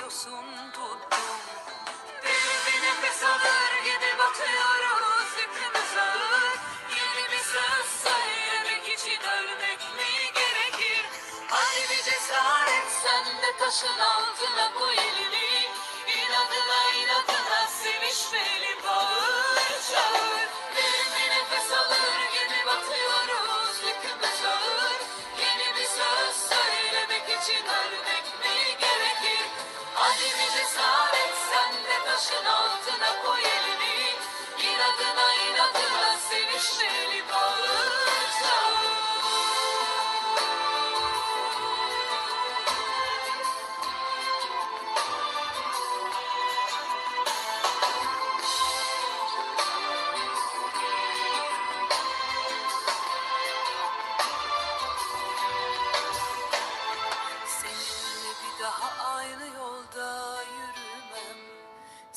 yosun tuttum. Derin bir nefes alır gibi batıyoruz yükümüz ağır. Yeni bir söz söylemek için ölmek mi gerekir? Hadi bir cesaret sen de taşın altına koy elini. İnadına inadına sevişmeli bağır çağır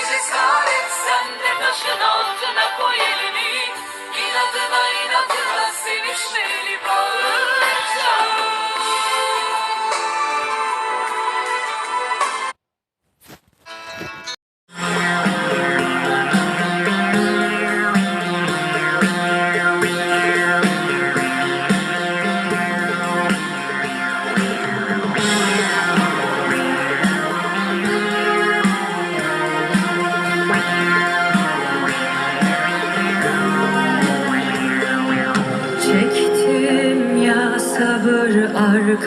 bir cesaret sen de taşın altına koy elini. İnadına inadına sevişmeli bağır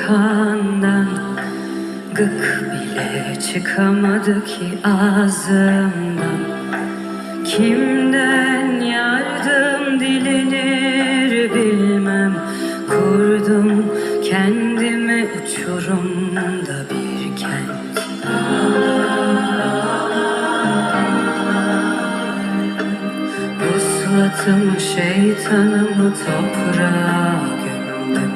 arkandan Gık bile çıkamadı ki ağzımdan. Kimden yardım dilenir bilmem. Kurdum kendime uçurumda bir kent. Vuslatımı şeytanımı toprağa gömdüm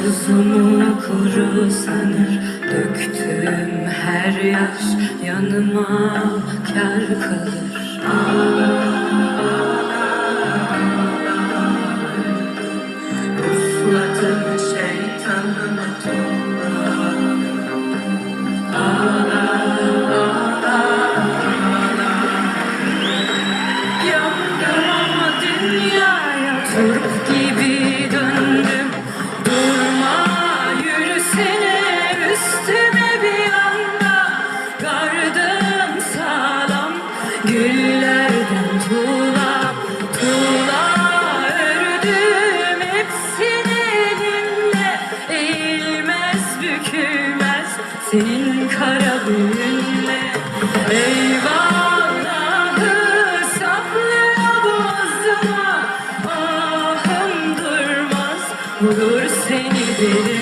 Onu kuru sanır döktüğüm her yaş. Yanıma kar kalır. Usladım şeytanımı turp gibi vurur seni derin